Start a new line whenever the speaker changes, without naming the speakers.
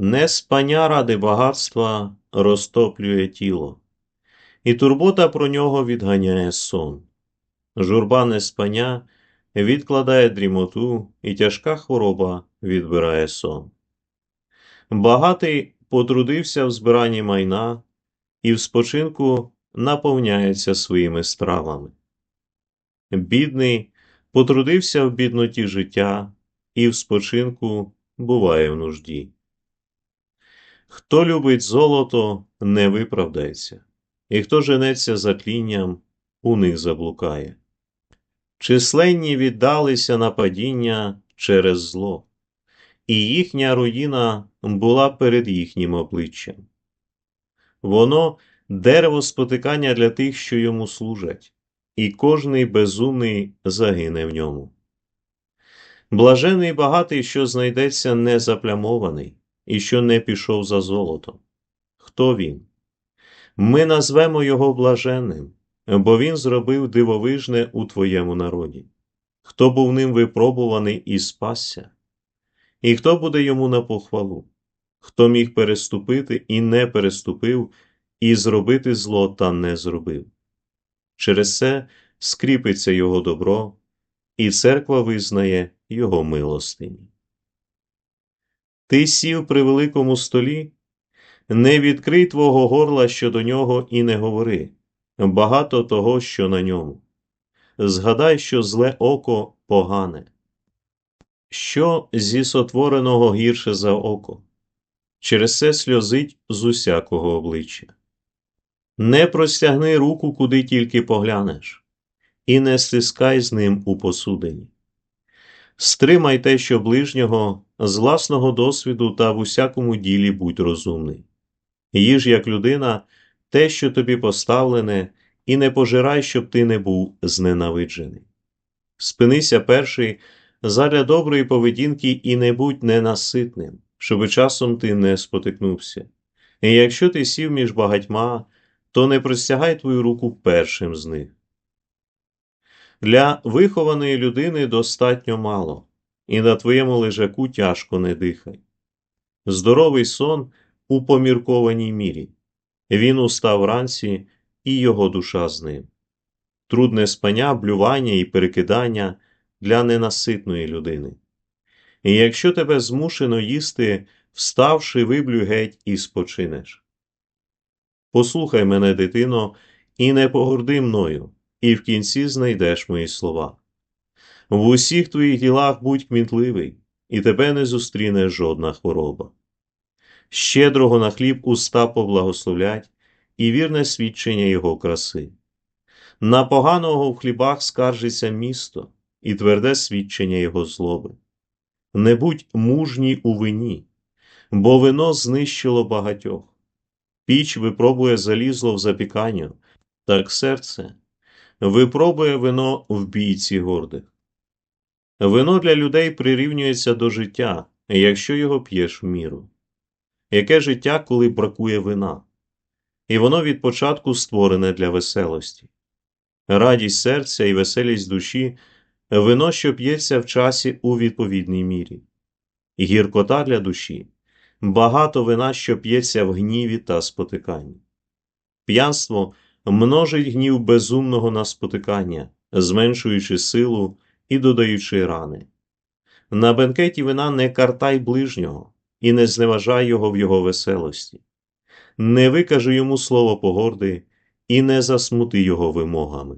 Не спання ради багатства розтоплює тіло, і турбота про нього відганяє сон. Журба неспання відкладає дрімоту, і тяжка хвороба відбирає сон. Багатий потрудився в збиранні майна і в спочинку наповняється своїми стравами. Бідний потрудився в бідноті життя і в спочинку буває в нужді. Хто любить золото, не виправдається, і хто женеться за тлінням, у них заблукає. Численні віддалися на падіння через зло, і їхня руїна була перед їхнім обличчям. Воно дерево спотикання для тих, що йому служать, і кожний безумний загине в ньому. Блажений багатий, що знайдеться незаплямований, і що не пішов за золотом. Хто він? Ми назвемо його блаженним, бо він зробив дивовижне у твоєму народі. Хто був ним випробуваний і спасся? І хто буде йому на похвалу? Хто міг переступити і не переступив, і зробити зло та не зробив? Через це скріпиться його добро, і церква визнає його милостині. Ти сів при великому столі, не відкрий твого горла щодо нього і не говори багато того, що на ньому. Згадай, що зле око погане. Що зі сотвореного гірше за око, через це сльозить з усякого обличчя. Не простягни руку, куди тільки поглянеш, і не стискай з ним у посудині. Стримай те, що ближнього, з власного досвіду та в усякому ділі будь розумний. Їж, як людина, те, що тобі поставлене, і не пожирай, щоб ти не був зненавиджений. Спинися перший задля доброї поведінки і не будь ненаситним, щоби часом ти не спотикнувся. І якщо ти сів між багатьма, то не простягай твою руку першим з них. Для вихованої людини достатньо мало, і на твоєму лежаку тяжко не дихай. Здоровий сон у поміркованій мірі. Він устав вранці, і його душа з ним. Трудне спання, блювання і перекидання для ненаситної людини. І якщо тебе змушено їсти, вставши, виблюй геть і спочинеш. Послухай мене, дитино, і не погорди мною, і в кінці знайдеш мої слова. В усіх твоїх ділах будь кмітливий, і тебе не зустріне жодна хвороба. Щедрого на хліб уста поблагословлять, і вірне свідчення його краси. На поганого в хлібах скаржиться місто і тверде свідчення його злоби. Не будь мужній у вині, бо вино знищило багатьох. Піч випробує залізло в запіканню, так серце випробує вино в бійці гордих. Вино для людей прирівнюється до життя, якщо його п'єш в міру. Яке життя, коли бракує вина? І воно від початку створене для веселості. Радість серця і веселість душі вино, що п'ється в часі у відповідній мірі, гіркота для душі, багато вина, що п'ється в гніві та спотиканні. П'янство множить гнів безумного на спотикання, зменшуючи силу і додаючи рани. На бенкеті вина не картай ближнього і не зневажай його в його веселості, не викажи йому слово погорди і не засмути його вимогами.